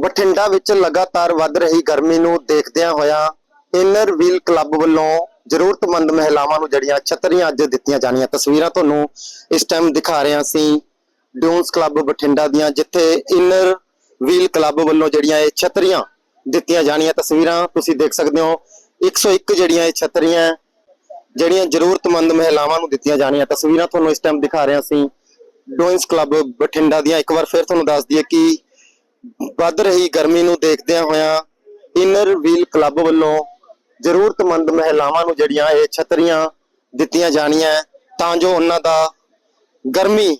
ਬਠਿੰਡਾ ਵਿੱਚ ਲਗਾਤਾਰ ਵੱਧ ਰਹੀ ਗਰਮੀ ਨੂੰ ਦੇਖਦਿਆਂ ਹੋਇਆ ਇਨਰ ਵੀਲ ਕਲੱਬ ਵੱਲੋਂ ਜ਼ਰੂਰਤਮੰਦ ਮਹਿਲਾਵਾਂ ਨੂੰ ਜੜੀਆਂ ਛਤਰੀਆਂ ਅੱਜ ਦਿੱਤੀਆਂ ਜਾਣੀਆਂ। ਤਸਵੀਰਾਂ ਤੁਹਾਨੂੰ ਇਸ ਟਾਈਮ ਦਿਖਾ ਰਹੇ ਹਾਂ ਅਸੀਂ ਡਿਊਨਸ ਕਲੱਬ ਬਠਿੰਡਾ ਦੀਆਂ, ਜਿੱਥੇ ਇਨਰ ਵੀਲ ਕਲੱਬ ਵੱਲੋਂ ਜਿਹੜੀਆਂ ਇਹ ਛਤਰੀਆਂ ਦਿੱਤੀਆਂ ਜਾਣੀਆਂ। ਤਸਵੀਰਾਂ ਤੁਸੀਂ ਦੇਖ ਸਕਦੇ ਹੋ 101 ਜਿਹੜੀਆਂ ਇਹ ਛਤਰੀਆਂ, ਜਿਹੜੀਆਂ ਜ਼ਰੂਰਤਮੰਦ ਮਹਿਲਾਵਾਂ ਨੂੰ ਦਿੱਤੀਆਂ ਜਾਣੀਆਂ। ਤਸਵੀਰਾਂ ਤੁਹਾਨੂੰ ਇਸ ਟਾਈਮ ਦਿਖਾ ਰਹੇ ਹਾਂ ਅਸੀਂ ਡੋਇਨਸ ਕਲੱਬ ਬਠਿੰਡਾ ਦੀਆਂ। ਇੱਕ ਵਾਰ ਫਿਰ ਤੁਹਾਨੂੰ ਦੱਸ ਦਈਏ ਕਿ ਵੱਧ ਰਹੀ ਗਰਮੀ ਨੂੰ ਦੇਖਦਿਆਂ ਹੋਇਆਂ ਇਨਰ ਵੀਲ ਕਲੱਬ ਵੱਲੋਂ ਜ਼ਰੂਰਤਮੰਦ ਮਹਿਲਾਵਾਂ ਨੂੰ ਜਿਹੜੀਆਂ ਇਹ ਛਤਰੀਆਂ ਦਿੱਤੀਆਂ ਜਾਣੀਆਂ ਤਾਂ ਜੋ ਉਹਨਾਂ ਦਾ ਗਰਮੀ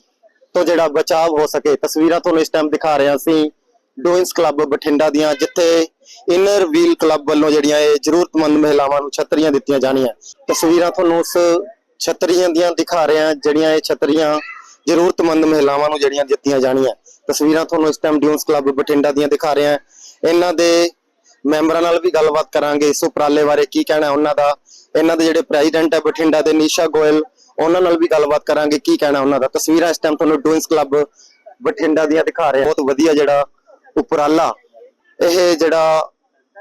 ਤੋਂ ਜਿਹੜਾ ਬਚਾਅ ਹੋ ਸਕੇ। ਤਸਵੀਰਾਂ ਤੁਹਾਨੂੰ ਇਸ ਟਾਈਮ ਦਿਖਾ ਰਹੇ ਹਾਂ ਅਸੀਂ ਡੋਇਨਸ ਕਲੱਬ ਬਠਿੰਡਾ ਦੀਆਂ, ਜਿੱਥੇ ਇਨਰ ਵੀਲ ਕਲੱਬ ਵੱਲੋਂ ਜਿਹੜੀਆਂ ਇਹ ਜ਼ਰੂਰਤਮੰਦ ਮਹਿਲਾਵਾਂ ਨੂੰ ਛਤਰੀਆਂ ਦਿੱਤੀਆਂ ਜਾਣੀਆਂ। ਤਸਵੀਰਾਂ ਤੁਹਾਨੂੰ ਉਸ ਛਤਰੀਆਂ ਦੀਆਂ ਦਿਖਾ ਰਹੇ ਹਾਂ ਜਿਹੜੀਆਂ ਇਹ ਛਤਰੀਆਂ ਜ਼ਰੂਰਤਮੰਦ ਮਹਿਲਾਵਾਂ ਨੂੰ ਜਿਹੜੀਆਂ ਦਿੱਤੀਆਂ ਜਾਣੀਆਂ। ਤਸਵੀਰਾਂ ਤੁਹਾਨੂੰ ਇਸ ਟਾਈਮ ਡਿਊਨਸ ਕਲੱਬ ਬਠਿੰਡਾ ਦੀਆਂ ਦਿਖਾ ਰਹੇ ਇਹਨਾਂ ਦੇ ਮੈਂਬਰਾਂ ਨਾਲ ਵੀ ਗੱਲਬਾਤ ਕਰਾਂਗੇ, ਇਸ ਉਪਰਾਲੇ ਬਾਰੇ ਕੀ ਕਹਿਣਾ ਉਹਨਾਂ ਦਾ। ਇਹਨਾਂ ਦੇ ਜਿਹੜੇ ਪ੍ਰੈਜ਼ੀਡੈਂਟ ਹੈ ਬਠਿੰਡਾ ਦੇ, ਨਿਸ਼ਾ ਗੋਇਲ, ਉਹਨਾਂ ਨਾਲ ਵੀ ਗੱਲਬਾਤ ਕਰਾਂਗੇ, ਕੀ ਕਹਿਣਾ ਉਹਨਾਂ ਦਾ। ਤਸਵੀਰਾਂ ਇਸ ਟਾਈਮ ਤੁਹਾਨੂੰ ਡੂਇਨਸ ਕਲੱਬ ਬਠਿੰਡਾ ਦੀਆਂ ਦਿਖਾ ਰਹੇ ਬਹੁਤ ਵਧੀਆ ਜਿਹੜਾ ਉਪਰਾਲਾ, ਇਹ ਜਿਹੜਾ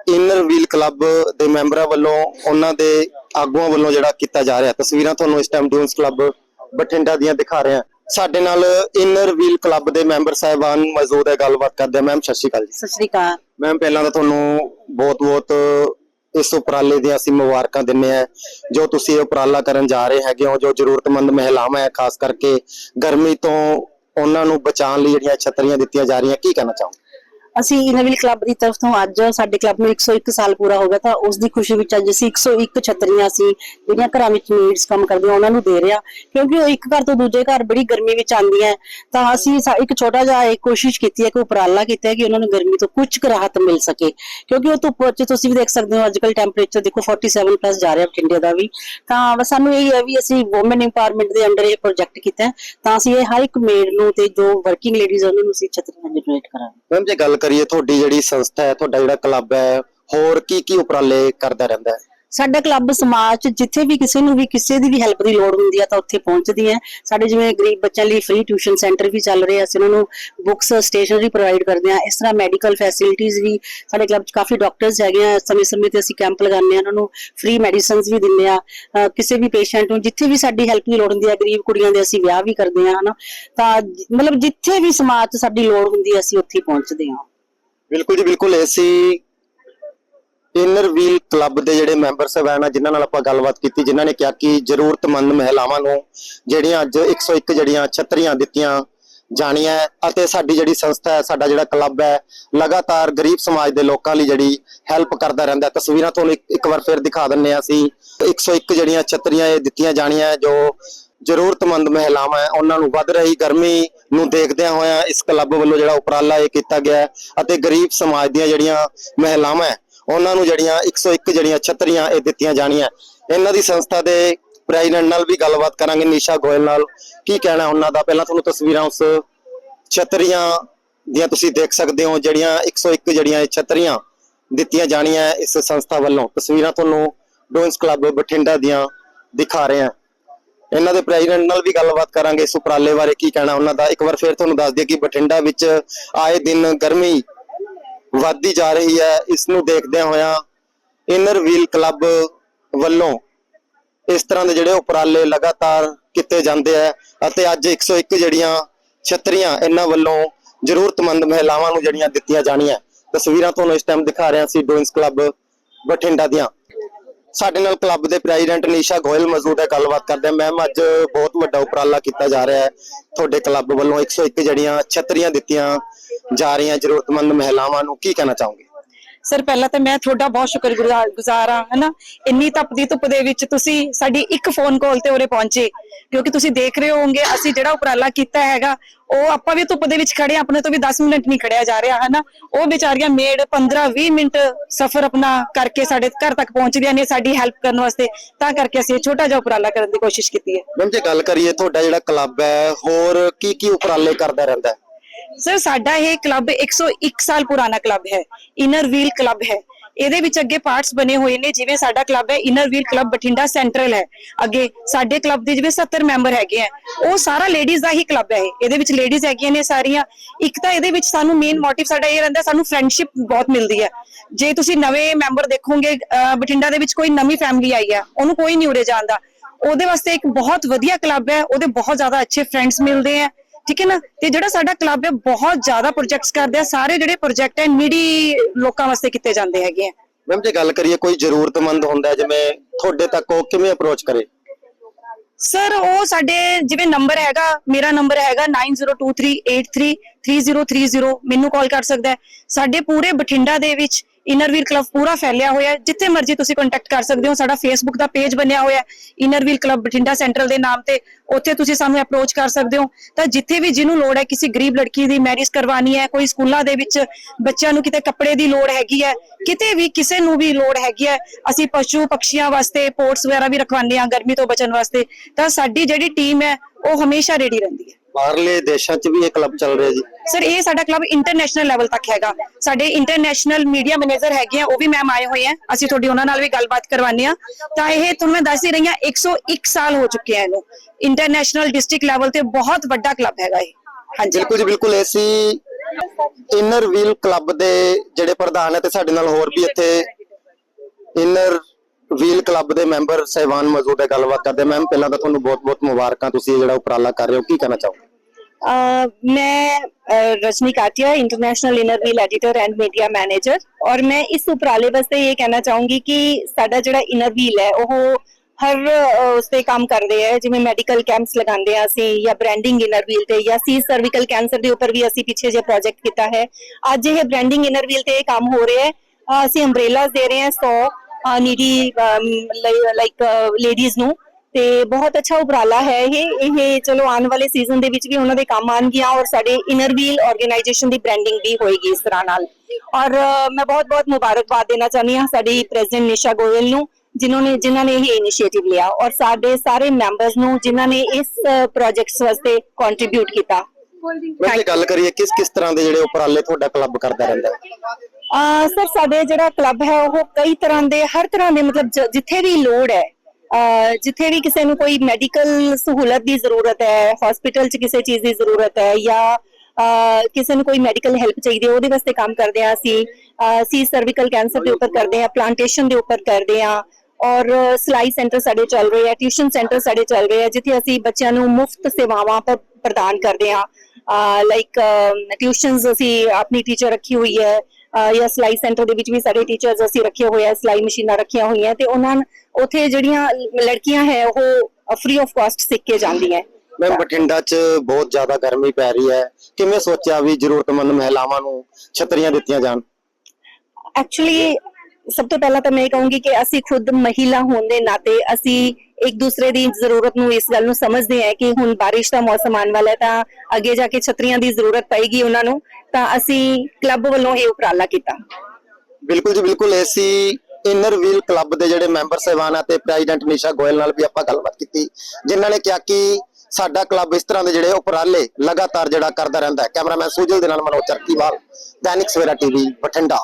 ਇਨਰ ਵੀਲ ਕਲੱਬ ਦੇ ਮੈਂਬਰਾਂ ਵੱਲੋਂ, ਉਹਨਾਂ ਦੇ ਆਗੂਆਂ ਵੱਲੋਂ ਜਿਹੜਾ ਕੀਤਾ ਜਾ ਰਿਹਾ। ਤਸਵੀਰਾਂ ਤੁਹਾਨੂੰ ਇਸ ਟਾਈਮ ਡੂਇਨਸ ਕਲੱਬ ਬਠਿੰਡਾ ਦੀਆਂ ਦਿਖਾ ਰਹੇ ਸਾਡੇ ਨਾਲ ਇਨਰ ਵੀਲ ਕਲੱਬ ਦੇ ਮੈਂਬਰ ਸਾਹਿਬਾਨ ਮੌਜੂਦ ਹੈ ਗੱਲਬਾਤ ਕਰਦੇ ਹਾਂ। ਮੈਮ ਸਤਿ ਸ਼੍ਰੀ ਅਕਾਲ ਜੀ। ਸਤਿ ਸ਼੍ਰੀ ਅਕਾਲ। ਮੈਮ ਪਹਿਲਾਂ ਤਾਂ ਤੁਹਾਨੂੰ ਬਹੁਤ-ਬਹੁਤ ਇਸ ਉਪਰਾਲੇ ਦੀਆਂ ਅਸੀਂ ਮੁਬਾਰਕਾਂ ਦਿੰਨੇ ਆ ਜੋ ਤੁਸੀਂ ਇਹ ਉਪਰਾਲਾ ਕਰਨ ਜਾ ਰਹੇ ਹੈਗੇ ਹੋ ਜੋ ਜ਼ਰੂਰਤਮੰਦ ਮਹਿਲਾਵਾਂ ਹੈ ਖਾਸ ਕਰਕੇ ਗਰਮੀ ਤੋਂ ਉਹਨਾਂ ਨੂੰ ਬਚਾਉਣ ਲਈ ਜਿਹੜੀਆਂ ਛਤਰੀਆਂ ਦਿੱਤੀਆਂ ਜਾ ਰਹੀਆਂ ਕੀ ਕਹਿਣਾ ਚਾਹੋ ਅਸੀਂ ਇਨਵਿਲ ਕਲੱਬ ਦੀ ਤਰਫ ਤੋਂ ਅੱਜ ਸਾਡੇ ਕਲੱਬ ਨੂੰ 101 ਸਾਲ ਪੂਰਾ ਹੋ ਗਿਆ ਤਾਂ ਉਸ ਦੀ ਖੁਸ਼ੀ ਵਿੱਚ ਅੱਜ ਅਸੀਂ 101 ਛਤਰੀਆਂ ਅਸੀਂ ਜਿਹੜੀਆਂ ਘਰਾਂ ਵਿੱਚ ਨੀਡਸ ਕੰਮ ਕਰਦੀਆਂ ਉਹਨਾਂ ਨੂੰ ਦੇ ਰਿਹਾ ਕਿਉਂਕਿ ਉਹ ਇੱਕ ਘਰ ਤੋਂ ਦੂਜੇ ਘਰ ਬੜੀ ਗਰਮੀ ਵਿੱਚ ਆਉਂਦੀਆਂ ਤਾਂ ਅਸੀਂ ਇੱਕ ਛੋਟਾ ਜਿਹਾ ਇੱਕ ਕੋਸ਼ਿਸ਼ ਕੀਤੀ ਹੈ ਕਿ ਉਪਰਾਲਾ ਕੀਤਾ ਹੈ ਕਿ ਉਹਨਾਂ ਨੂੰ ਗਰਮੀ ਤੋਂ ਕੁਝ ਰਾਹਤ ਮਿਲ ਸਕੇ। ਕਿਉਂਕਿ ਉਹ ਧੁੱਪ ਵਿੱਚ ਤੁਸੀਂ ਵੀ ਦੇਖ ਸਕਦੇ ਹੋ ਅੱਜਕੱਲ ਟੈਂਪਰੇਚਰ ਦੇਖੋ 47 ਪਲੱਸ ਜਾ ਰਿਹਾ ਬਠਿੰਡੇ ਦਾ ਵੀ। ਤਾਂ ਸਾਨੂੰ ਇਹ ਹੈ ਵੀ ਅਸੀਂ ਔਮਨ ਇੰਪਾਵਰਮੈਂਟ ਦੇ ਅੰਡਰ ਇਹ ਪ੍ਰੋਜੈਕਟ ਕੀਤਾ ਤਾਂ ਅਸੀਂ ਇਹ ਹਰ ਇੱਕ ਮੇਡ ਨੂੰ ਤੇ ਜੋ ਵਰਕਿੰਗ ਲੇਡੀਜ਼ ਉਹਨਾਂ ਨੂੰ ਅਸੀਂ ਛਤਰੀਆਂ ਜਨਰੇਟ ਕਰਾਂਗੇ। ਮੈਮ ਜੇ ਗੱਲ ਕਰੀਏ, ਤੁਹਾਡੀ ਜਿਹੜੀ ਸੰਸਥਾ ਹੈ, ਤੁਹਾਡਾ ਜਿਹੜਾ ਕਲੱਬ ਹੈ, ਹੋਰ ਕੀ ਕੀ ਉਪਰਾਲੇ ਕਰਦਾ ਰਹਿੰਦਾ ਹੈ? ਸਾਡਾ ਕਲੱਬ ਸਮਾਜ 'ਚ ਜਿੱਥੇ ਵੀ ਕਿਸੇ ਨੂੰ ਵੀ ਕਿਸੇ ਦੀ ਵੀ ਹੈਲਪ ਦੀ ਲੋੜ ਹੁੰਦੀ ਹੈ ਤਾਂ ਉੱਥੇ ਪਹੁੰਚਦੀ ਹੈ। ਸਾਡੇ ਜਿਵੇਂ ਗਰੀਬ ਬੱਚਿਆਂ ਲਈ ਫ੍ਰੀ ਟਿਊਸ਼ਨ ਸੈਂਟਰ ਵੀ ਚੱਲ ਰਹੇ ਆ, ਅਸੀਂ ਉਹਨਾਂ ਨੂੰ ਬੁੱਕਸ ਸਟੇਸ਼ਨਰੀ ਪ੍ਰੋਵਾਈਡ ਕਰਦੇ ਆ। ਇਸ ਤਰ੍ਹਾਂ ਮੈਡੀਕਲ ਫੈਸਿਲਿਟੀਆਂ ਵੀ ਸਾਡੇ ਕਲੱਬ 'ਚ ਕਾਫੀ ਡਾਕਟਰਸ ਹੈਗੇ ਆ। ਸਮੇਂ ਸਮੇਂ ਤੇ ਅਸੀਂ ਕੈਂਪ ਲਗਾਉਂਦੇ ਆ ਉਹਨਾਂ ਨੂੰ ਫ੍ਰੀ ਮੈਡੀਸਿਨਸ ਵੀ ਦਿੰਦੇ ਆ। ਕਿਸੇ ਵੀ ਪੇਸ਼ੈਂਟ ਨੂੰ ਜਿੱਥੇ ਵੀ ਸਾਡੀ ਹੈਲਪ ਦੀ ਲੋੜ ਹੁੰਦੀ ਹੈ ਗਰੀਬ ਕੁੜੀਆਂ ਦੇ ਅਸੀਂ ਵਿਆਹ ਵੀ ਕਰਦੇ ਆ ਹਨਾ। ਤਾਂ ਮਤਲਬ ਜਿੱਥੇ ਵੀ ਸਮਾਜ 'ਚ ਸਾਡੀ ਲੋੜ ਹੁੰਦੀ ਹੈ ਅਸੀਂ ਉੱਥੇ ਪਹੁੰਚਦੇ ਹਾਂ। ਬਿਲਕੁਲ ਜੀ, ਬਿਲਕੁਲ। ਅਸੀਂ ਇਨਰ ਵੀਲ ਕਲੱਬ ਦੇ ਜਿਹੜੇ ਮੈਂਬਰ ਸਾਹਿਬਾਨ ਆ ਜਿਨ੍ਹਾਂ ਨਾਲ ਆਪਾਂ ਗੱਲਬਾਤ ਕੀਤੀ, ਜਿਨ੍ਹਾਂ ਨੇ ਕਿਹਾ ਕਿ ਜ਼ਰੂਰਤਮੰਦ ਮਹਿਲਾਵਾਂ ਨੂੰ ਜਿਹੜੀਆਂ ਅੱਜ 101 ਜਿਹੜੀਆਂ ਛਤਰੀਆਂ ਦਿੱਤੀਆਂ ਜਾਣੀਆਂ ਅਤੇ ਸਾਡੀ ਜਿਹੜੀ ਸੰਸਥਾ ਹੈ, ਸਾਡਾ ਜਿਹੜਾ ਕਲੱਬ ਹੈ, ਲਗਾਤਾਰ ਗਰੀਬ ਸਮਾਜ ਦੇ ਲੋਕਾਂ ਲਈ ਜਿਹੜੀ ਹੈਲਪ ਕਰਦਾ ਰਹਿੰਦਾ ਤਸਵੀਰਾਂ ਤੁਹਾਨੂੰ ਇੱਕ- ਵਾਰ ਫਿਰ ਦਿਖਾ ਦਿੰਨੇ ਆ ਅਸੀਂ। 101 ਜਿਹੜੀਆਂ ਛਤਰੀਆਂ ਇਹ ਦਿੱਤੀਆਂ ਜਾਣੀਆਂ ਜੋ ਜ਼ਰੂਰਤਮੰਦ ਮਹਿਲਾਵਾਂ ਹੈ, ਉਹਨਾਂ ਨੂੰ ਵੱਧ ਰਹੀ ਗਰਮੀ ਨੂੰ ਦੇਖਦਿਆਂ ਹੋਇਆਂ ਇਸ ਕਲੱਬ ਵੱਲੋਂ ਜਿਹੜਾ ਉਪਰਾਲਾ ਇਹ ਕੀਤਾ ਗਿਆ ਹੈ ਅਤੇ ਗਰੀਬ ਸਮਾਜ ਦੀਆਂ ਜਿਹੜੀਆਂ ਮਹਿਲਾਵਾਂ ਹੈ, ਉਹਨਾਂ ਨੂੰ ਜਿਹੜੀਆਂ 101 ਜਿਹੜੀਆਂ ਛਤਰੀਆਂ ਇਹ ਦਿੱਤੀਆਂ ਜਾਣੀਆਂ ਇਹਨਾਂ ਦੀ ਸੰਸਥਾ ਦੇ ਪ੍ਰੈਜ਼ੀਡੈਂਟ ਨਾਲ ਵੀ ਗੱਲਬਾਤ ਕਰਾਂਗੇ ਨਿਸ਼ਾ ਗੋਇਲ ਨਾਲ। ਕੀ ਕਹਿਣਾ ਉਹਨਾਂ ਦਾ? ਪਹਿਲਾਂ ਤੁਹਾਨੂੰ ਤਸਵੀਰਾਂ ਉਸ ਛਤਰੀਆਂ ਦੀਆਂ ਤੁਸੀਂ ਦੇਖ ਸਕਦੇ ਹੋ, ਜਿਹੜੀਆਂ 101 ਜਿਹੜੀਆਂ ਇਹ ਛਤਰੀਆਂ ਦਿੱਤੀਆਂ ਜਾਣੀਆਂ ਇਸ ਸੰਸਥਾ ਵੱਲੋਂ। ਤਸਵੀਰਾਂ ਤੁਹਾਨੂੰ ਡੋਇਨਸ ਕਲੱਬ ਬਠਿੰਡਾ ਦੀਆਂ ਦਿਖਾ ਰਹੇ ਹਾਂ। ਇਹਨਾਂ ਦੇ ਪ੍ਰੈਜ਼ੀਡੈਂਟ ਨਾਲ ਵੀ ਗੱਲਬਾਤ ਕਰਾਂਗੇ ਇਸ ਉਪਰਾਲੇ ਬਾਰੇ ਕੀ ਕਹਿਣਾ ਉਹਨਾਂ ਦਾ। ਇੱਕ ਵਾਰ ਫਿਰ ਤੁਹਾਨੂੰ ਦੱਸ ਦਈਏ ਕਿ ਬਠਿੰਡਾ ਵਿੱਚ ਆਏ ਦਿਨ ਗਰਮੀ ਵੱਧਦੀ ਜਾ ਰਹੀ ਹੈ। ਇਸ ਨੂੰ ਦੇਖਦਿਆਂ ਹੋਇਆਂ ਇਨਰ ਵੀਲ ਕਲੱਬ ਵੱਲੋਂ ਇਸ ਤਰ੍ਹਾਂ ਦੇ ਜਿਹੜੇ ਉਪਰਾਲੇ ਲਗਾਤਾਰ ਕੀਤੇ ਜਾਂਦੇ ਆ ਅਤੇ ਅੱਜ 101 ਜਿਹੜੀਆਂ ਛਤਰੀਆਂ ਇਹਨਾਂ ਵੱਲੋਂ ਜ਼ਰੂਰਤਮੰਦ ਮਹਿਲਾਵਾਂ ਨੂੰ ਜਿਹੜੀਆਂ ਦਿੱਤੀਆਂ ਜਾਣੀਆਂ। ਤਸਵੀਰਾਂ ਤੁਹਾਨੂੰ ਇਸ ਟਾਈਮ ਦਿਖਾ ਰਿਹਾ ਸੀ ਡੋਇੰਸ ਕਲੱਬ ਬਠਿੰਡਾ ਦੀਆਂ। ਸਾਡੇ ਨਾਲ ਕਲੱਬ ਦੇ ਪ੍ਰੈਜ਼ੀਡੈਂਟ ਨੀਸ਼ਾ ਗੋਇਲ ਮੌਜੂਦ ਹੈ, ਗੱਲਬਾਤ ਕਰਦੇ ਹਾਂ। ਮੈਮ ਅੱਜ ਬਹੁਤ ਵੱਡਾ ਉਪਰਾਲਾ ਕੀਤਾ ਜਾ ਰਿਹਾ ਹੈ। ਤੁਹਾਡੇ ਕਲੱਬ ਵੱਲੋਂ 101 ਜਿਹੜੀਆਂ ਛਤਰੀਆਂ ਦਿੱਤੀਆਂ ਜਾ ਰਹੀਆਂ ਜ਼ਰੂਰਤਮੰਦ ਮਹਿਲਾਵਾਂ ਨੂੰ, ਕੀ ਕਹਿਣਾ ਚਾਹੋਗੇ? ਸਰ, ਪਹਿਲਾਂ ਤਾਂ ਮੈਂ ਤੁਹਾਡਾ ਬਹੁਤ ਸ਼ੁਕਰਗੁਜ਼ਾਰ ਹਾਂ, ਹਨਾ? ਇੰਨੀ ਤਪਦੀ ਧੁੱਪ ਦੇ ਵਿੱਚ ਤੁਸੀਂ ਸਾਡੀ ਇੱਕ ਫੋਨ ਕਾਲ ਤੇ ਉਰੇ ਪਹੁੰਚੇ, ਕਿਉਂਕਿ ਤੁਸੀਂ ਦੇਖ ਰਹੇ ਹੋਵੋਗੇ, ਅਸੀਂ ਜਿਹੜਾ ਉਪਰਾਲਾ ਕੀਤਾ ਹੈਗਾ, ਉਹ ਆਪਾਂ ਵੀ ਧੁੱਪ ਦੇ ਵਿੱਚ ਖੜੇ ਆਪਣੇ ਤੋਂ ਵੀ 10 ਮਿੰਟ ਨਹੀਂ ਖੜਿਆ ਜਾ ਰਿਹਾ, ਹਨਾ? ਉਹ ਵਿਚਾਰੀਆਂ ਮੇਡ 15 20 ਮਿੰਟ ਸਫ਼ਰ ਆਪਣਾ ਕਰਕੇ ਸਾਡੇ ਘਰ ਤੱਕ ਪਹੁੰਚਦੀਆਂ ਨੇ, ਸਾਡੀ ਹੈਲਪ ਕਰਨ ਵਾਸਤੇ, ਤਾਂ ਕਰਕੇ ਅਸੀਂ ਛੋਟਾ ਜਿਹਾ ਉਪਰਾਲਾ ਕਰਨ ਦੀ ਕੋਸ਼ਿਸ਼ ਕੀਤੀ ਹੈ। ਮੈਮ ਜੇ ਗੱਲ ਕਰੀਏ, ਤੁਹਾਡਾ ਜਿਹੜਾ ਕਲੱਬ ਹੈ, ਹੋਰ ਕੀ ਕੀ ਉਪਰਾਲੇ ਕਰਦਾ ਰਹਿੰਦਾ ਹੈ? ਸਰ ਸਾਡਾ ਇਹ ਕਲੱਬ 101 ਸਾਲ ਪੁਰਾਣਾ ਕਲੱਬ ਹੈ। ਇਨਰ ਵੀਲ ਕਲੱਬ ਹੈ। ਇਹਦੇ ਵਿੱਚ ਅੱਗੇ ਪਾਰਟਸ ਬਣੇ ਹੋਏ ਨੇ, ਜਿਵੇਂ ਸਾਡਾ ਕਲੱਬ ਹੈ inner wheel club Bathinda central ਹੈ। ਅੱਗੇ ਸਾਡੇ ਕਲੱਬ ਦੇ ਜਿਵੇਂ 70 ਮੈਂਬਰ ਹੈਗੇ ਆ, ਉਹ ਸਾਰਾ ਲੇਡੀਜ਼ ਦਾ ਹੀ ਕਲੱਬ ਹੈ ਇਹਦੇ ਵਿੱਚ ਲੇਡੀਜ਼ ਹੈਗੀਆਂ ਨੇ ਸਾਰੀਆਂ। ਇੱਕ ਤਾਂ ਇਹਦੇ ਵਿੱਚ ਸਾਨੂੰ ਮੇਨ ਮੋਟਿਵ ਸਾਡਾ ਇਹ ਰਹਿੰਦਾ, ਸਾਨੂੰ ਫਰੈਂਡਸ਼ਿਪ ਬਹੁਤ ਮਿਲਦੀ ਹੈ। ਜੇ ਤੁਸੀਂ ਨਵੇਂ ਮੈਂਬਰ ਦੇਖੋਗੇ ਬਠਿੰਡਾ ਦੇ ਵਿੱਚ ਕੋਈ ਨਵੀਂ ਫੈਮਿਲੀ ਆਈ ਹੈ ਉਹਨੂੰ ਕੋਈ ਨਹੀਂ ਉਰੇ ਜਾਣਦਾ। ਉਹਦੇ ਵਾਸਤੇ ਇੱਕ ਬਹੁਤ ਵਧੀਆ ਕਲੱਬ ਹੈ, ਉਹਦੇ ਬਹੁਤ ਜ਼ਿਆਦਾ ਅੱਛੇ ਫਰੈਂਡਸ ਮਿਲਦੇ ਆ। ਠੀਕ ਹੈ ਨਾ? ਤੇ ਜਿਹੜਾ ਸਾਡਾ ਕਲੱਬ ਹੈ ਬਹੁਤ ਜ਼ਿਆਦਾ ਪ੍ਰੋਜੈਕਟਸ ਕਰਦੇ ਆ। ਸਾਰੇ ਜਿਹੜੇ ਪ੍ਰੋਜੈਕਟ ਹੈ ਨੀਡੀ ਲੋਕਾਂ ਵਾਸਤੇ ਕੀਤੇ ਜਾਂਦੇ ਹੈਗੇ ਆ। ਮੈਮ ਜੇ ਗੱਲ ਕਰੀਏ ਕੋਈ ਜ਼ਰੂਰਤਮੰਦ ਹੁੰਦਾ ਜਿਵੇਂ ਤੁਹਾਡੇ ਤੱਕ ਉਹ ਕਿਵੇਂ ਅਪਰੋਚ ਕਰੇ? ਸਰ ਉਹ ਸਾਡੇ ਜਿਵੇਂ ਨੰਬਰ ਹੈਗਾ ਮੇਰਾ ਨੰਬਰ ਹੈਗਾ 9023833030 ਮੈਨੂੰ ਕਾਲ ਕਰ ਸਕਦਾ ਹੈ। ਸਾਡੇ ਪੂਰੇ ਬਠਿੰਡਾ ਦੇ ਵਿੱਚ ਇਨਰ ਵੀਲ ਕਲੱਬ ਪੂਰਾ ਫੈਲਿਆ ਹੋਇਆ ਹੈ। ਜਿੱਥੇ ਮਰਜ਼ੀ ਤੁਸੀਂ ਕੰਟੈਕਟ ਕਰ ਸਕਦੇ ਹੋ। ਸਾਡਾ ਫੇਸਬੁੱਕ ਦਾ ਪੇਜ ਬਣਿਆ ਹੋਇਆ ਹੈ। ਇਨਰਵੀਲ ਕਲੱਬ ਬਠਿੰਡਾ ਸੈਂਟਰਲ ਦੇ ਨਾਮ ਤੇ ਉੱਥੇ ਤੁਸੀਂ ਸਾਨੂੰ ਅਪਰੋਚ ਕਰ ਸਕਦੇ ਹੋ। ਤਾਂ ਜਿੱਥੇ ਵੀ ਜਿਹਨੂੰ ਲੋੜ ਹੈ, ਕਿਸੇ ਗਰੀਬ ਲੜਕੀ ਦੀ ਮੈਰਿਜ ਕਰਵਾਉਣੀ ਹੈ, ਕੋਈ ਸਕੂਲਾਂ ਦੇ ਵਿੱਚ ਬੱਚਿਆਂ ਨੂੰ ਕਿਤੇ ਕੱਪੜੇ ਦੀ ਲੋੜ ਹੈਗੀ ਹੈ, ਕਿਤੇ ਵੀ ਕਿਸੇ ਨੂੰ ਵੀ ਲੋੜ ਹੈਗੀ ਹੈ, ਅਸੀਂ ਪਸ਼ੂ ਪਕਸ਼ੀਆਂ ਵਾਸਤੇ ਪੋਰਟਸ ਵਗੈਰਾ ਵੀ ਰਖਵਾਉਂਦੇ ਹਾਂ ਗਰਮੀ ਤੋਂ ਬਚਣ ਵਾਸਤੇ, ਤਾਂ ਸਾਡੀ ਜਿਹੜੀ ਟੀਮ ਹੈ, ਉਹ ਹਮੇਸ਼ਾ ਰੈਡੀ ਰਹਿੰਦੀ ਹੈ। ਬਾਹਰਲੇ ਦੇਸ਼ਾਂ 'ਚ ਵੀ ਇਹ ਕਲੱਬ ਚੱਲ ਰਿਹਾ ਜੀ। ਸਰ ਇਹ ਸਾਡਾ ਕਲੱਬ ਇੰਟਰਨੈਸ਼ਨਲ ਲੈਵਲ ਤੱਕ ਹੈਗਾ। ਸਾਡੇ ਇੰਟਰਨੈਸ਼ਨਲ ਮੀਡੀਆ ਮੈਨੇਜਰ ਹੈਗੇ ਆ ਉਹ ਵੀ ਮੈਮ ਆਏ ਹੋਏ ਆ। ਅਸੀਂ ਤੁਹਾਡੀ ਉਹਨਾਂ ਨਾਲ ਵੀ ਗੱਲਬਾਤ ਕਰਵਾਉਂਦੇ ਆ। ਤਾਂ ਇਹ ਤੁਹਾਨੂੰ ਮੈਂ ਦੱਸ ਹੀ ਰਹੀ ਹਾਂ 101 ਸਾਲ ਹੋ ਚੁੱਕੇ ਆ ਇਹਨੂੰ। ਇੰਟਰਨੈਸ਼ਨਲ ਡਿਸਟ੍ਰਿਕਟ ਲੈਵਲ ਤੇ ਬਹੁਤ ਵੱਡਾ ਕਲੱਬ ਹੈਗਾ ਇਹ। ਹਾਂਜੀ। ਬਿਲਕੁਲ ਜੀ ਬਿਲਕੁਲ। ਏਸੀ ਇਨਰ ਵੀਲ ਕਲੱਬ ਦੇ ਜਿਹੜੇ ਪ੍ਰਧਾਨ ਹੈ ਤੇ ਸਾਡੇ ਨਾਲ ਹੋਰ ਵੀ ਇੱਥੇ ਇਨਰ ਵੀਲ ਕਲੱਬ ਦੇ ਮੈਂਬਰ ਸਹਿਬਾਨ ਮੌਜੂਦ ਹੈ ਗੱਲਬਾਤ ਕਰਦੇ ਮੈਮ ਪਹਿਲਾਂ ਤਾਂ ਤੁਹਾਨੂੰ ਬਹੁਤ-ਬਹੁਤ ਮੁਬਾਰਕਾਂ ਤੁਸੀਂ ਇਹ ਜਿਹੜਾ ਉਪਰਾਲਾ ਕਰ ਰਹੇ ਹੋ ਕੀ ਕਹਿਣਾ ਚਾਹੋਗੇ अ, मैं अ, Rajni Katia international inner wheel editor and media manager और मैं इस उपराले वास्ते ये कहना ਚਾਹੂੰਗੀ ਕਿ ਸਾਡਾ ਜਿਹੜਾ ਇਨਰ ਵੀਲ ਹੈ ਉਹ ਹਰ ਅ, ਉਸ ਤੇ ਕੰਮ ਕਰਦੇ ਆ ਜਿਵੇਂ ਮੈਡੀਕਲ ਕੈਂਪਸ ਲਗਾਉਂਦੇ ਆ ਅਸੀਂ ਜਾਂ ਬ੍ਰਾਂਡਿੰਗ ਇਨਰ ਵੀਲ ਤੇ ਜਾਂ ਸੀ ਸਰਵੀਕਲ ਕੈਂਸਰ ਦੇ ਉੱਪਰ ਵੀ ਅਸੀਂ ਪਿੱਛੇ ਜੇ ਪ੍ਰੋਜੈਕਟ ਕੀਤਾ ਹੈ ਅੱਜ ਇਹ ਬ੍ਰਾਂਡਿੰਗ ਇਨਰ ਵੀਲ ਤੇ ਇਹ ਕੰਮ ਹੋ ਰਿਹਾ ਹੈ ਅ, ਅਸੀਂ ਅੰਬ੍ਰੇਲਾਸ ਦੇ ਰਹੇ ਹਾਂ 100 ਨੀਡੀ ਲਾਈਕ ਲੇਡੀਜ਼ ਨੂੰ। ਤੇ ਬਹੁਤ ਅੱਛਾ ਉਪਰਾਲਾ ਹੈ ਇਹ। ਇਹ ਚਲੋ ਆਉਣ ਵਾਲੇ ਸੀਜ਼ਨ ਦੇ ਵਿੱਚ ਵੀ ਉਹਨਾਂ ਦੇ ਕੰਮ ਆਣਗੀਆਂ ਔਰ ਸਾਡੇ ਇਨਰ ਵੀਲ ਆਰਗੇਨਾਈਜੇਸ਼ਨ ਦੀ ਬ੍ਰਾਂਡਿੰਗ ਵੀ ਹੋਏਗੀ ਇਸ ਤਰ੍ਹਾਂ ਨਾਲ। ਔਰ ਅ, ਮੈਂ ਬਹੁਤ ਬਹੁਤ ਮੁਬਾਰਕਬਾਦ ਦੇਣਾ ਚਾਹੁੰਦੀ ਹਾਂ ਸਾਡੀ ਪ੍ਰੈਜ਼ੀਡੈਂਟ ਨਿਸ਼ਾ ਗੋਇਲ ਨੂੰ ਜਿਨ੍ਹਾਂ ਨੇ ਜਿਨ੍ਹਾਂ ਨੇ ਇਹ ਇਨੀਸ਼ੀਏਟਿਵ ਲਿਆ। ਔਰ ਸਾਡੇ ਸਾਰੇ ਮੈਂਬਰਸ ਨੂੰ ਜਿਨ੍ਹਾਂ ਨੇ ਇਸ ਪ੍ਰੋਜੈਕਟਸ ਵਾਸਤੇ ਕੰਟਰੀਬਿਊਟ ਕੀਤਾ। ਮੈਂ ਜੇ ਗੱਲ ਕਰੀਏ ਕਿਸ ਕਿਸ ਤਰ੍ਹਾਂ ਦੇ ਜਿਹੜੇ ਉਪਰਾਲੇ ਤੁਹਾਡਾ ਕਲੱਬ ਕਰਦਾ ਰਹਿੰਦਾ? ਹੈ ਆ ਸਰ, ਸਾਡੇ ਜਿਹੜਾ ਕਲੱਬ ਹੈ, ਉਹ ਕਈ ਤਰ੍ਹਾਂ ਦੇ, ਹਰ ਤਰ੍ਹਾਂ ਦੇ ਮਤਲਬ ਜਿੱਥੇ ਵੀ ਲੋੜ ਹੈ ਜਿੱਥੇ ਵੀ ਕਿਸੇ ਨੂੰ ਕੋਈ ਮੈਡੀਕਲ ਸਹੂਲਤ ਦੀ ਜ਼ਰੂਰਤ ਹੈ ਹਸਪੀਟਲ 'ਚ ਕਿਸੇ ਚੀਜ਼ ਦੀ ਜ਼ਰੂਰਤ ਹੈ ਜਾਂ ਕਿਸੇ ਨੂੰ ਕੋਈ ਮੈਡੀਕਲ ਹੈਲਪ ਚਾਹੀਦੀ ਹੈ, ਉਹਦੇ ਵਾਸਤੇ ਕੰਮ ਕਰਦੇ ਆ, ਅਸੀਂ ਸੀ ਸਰਵਿਕਲ ਕੈਂਸਰ ਦੇ ਉੱਪਰ ਕਰਦੇ ਆ ਪਲਾਂਟੇਸ਼ਨ ਦੇ ਉੱਪਰ ਕਰਦੇ ਆ ਔਰ ਸਿਲਾਈ ਸੈਂਟਰ ਸਾਡੇ ਚੱਲ ਰਹੇ ਆ ਟਿਊਸ਼ਨ ਸੈਂਟਰ ਸਾਡੇ ਚੱਲ ਰਹੇ ਆ ਜਿੱਥੇ ਅਸੀਂ ਬੱਚਿਆਂ ਨੂੰ ਮੁਫਤ ਸੇਵਾਵਾਂ ਪ- ਪ੍ਰਦਾਨ ਕਰਦੇ ਆ ਲਾਈਕ ਟਿਊਸ਼ਨਸ ਅਸੀਂ ਆਪਣੀ ਟੀਚਰ ਰੱਖੀ ਹੋਈ ਹੈ ਜਾਂ ਸਿਲਾਈ ਸੈਂਟਰ ਦੇ ਵਿੱਚ ਵੀ ਸਾਡੇ ਟੀਚਰਸ ਅਸੀਂ ਰੱਖੇ ਹੋਏ ਆ ਸਿਲਾਈ ਮਸ਼ੀਨਾਂ ਰੱਖੀਆਂ ਹੋਈਆਂ ਤੇ ਉਹਨਾਂ ਉੱਥੇ ਜਿਹੜੀਆਂ ਲੜਕੀਆਂ ਹੈ ਉਹ ਫ੍ਰੀ ਆਫ ਕਾਸਟ ਸਿੱਖ ਕੇ ਜਾਂਦੀਆਂ ਮੈਮ ਬਠਿੰਡਾ 'ਚ ਬਹੁਤ ਜ਼ਿਆਦਾ ਗਰਮੀ ਪੈ ਰਹੀ ਹੈ। ਕਿਵੇਂ ਸੋਚਿਆ ਵੀ ਜ਼ਰੂਰਤਮੰਦ ਮਹਿਲਾਵਾਂ ਨੂੰ ਛਤਰੀਆਂ ਦਿੱਤੀਆਂ ਜਾਣ? ਐਕਚੁਅਲੀ ਸਭ ਤੋਂ ਪਹਿਲਾਂ ਤਾਂ ਮੈਂ ਇਹ ਕਹੂੰਗੀ ਕਿ ਅਸੀਂ ਖੁਦ ਮਹਿਲਾ ਹੋਣ ਦੇ ਨਾਤੇ ਅਸੀਂ ਇੱਕ ਦੂਸਰੇ ਦੀ ਜ਼ਰੂਰਤ ਨੂੰ ਇਸ ਗੱਲ ਨੂੰ ਸਮਝਦੇ ਹਾਂ ਕਿ ਹੁਣ ਬਾਰਿਸ਼ ਦਾ ਮੌਸਮ ਆਉਣ ਵਾਲਾ ਹੈ ਤਾਂ ਅੱਗੇ ਜਾ ਕੇ ਛਤਰੀਆਂ ਦੀ ਜ਼ਰੂਰਤ ਪਏਗੀ ਉਹਨਾਂ ਨੂੰ, ਤਾਂ ਅਸੀਂ ਕਲੱਬ ਵੱਲੋਂ ਇਹ ਉਪਰਾਲਾ ਕੀਤਾ। ਬਿਲਕੁਲ ਜੀ, ਬਿਲਕੁਲ ਏਸੀ ਇਨਰ ਵੀਲ ਕਲੱਬ ਦੇ ਜਿਹੜੇ ਮੈਂਬਰ ਸਹਿਬਾਨ ਆ ਪ੍ਰੈਜ਼ੀਡੈਂਟ ਨਿਸ਼ਾ ਗੋਇਲ ਨਾਲ ਵੀ ਆਪਾਂ ਗੱਲਬਾਤ ਕੀਤੀ, ਜਿਨ੍ਹਾਂ ਨੇ ਕਿਹਾ ਕਿ ਸਾਡਾ ਕਲੱਬ ਇਸ ਤਰ੍ਹਾਂ ਦੇ ਜਿਹੜੇ ਉਪਰਾਲੇ ਲਗਾਤਾਰ ਜਿਹੜਾ ਕਰਦਾ ਰਹਿੰਦਾ ਹੈ। ਕੈਮਰਾਮੈਨ ਸੁਜਲ ਦੇ ਨਾਲ ਮਨੋਜ ਚਰਕੀਵਾਲ ਦੈਨਿਕ ਸਵੇਰਾ ਟੀਵੀ, ਬਠਿੰਡਾ।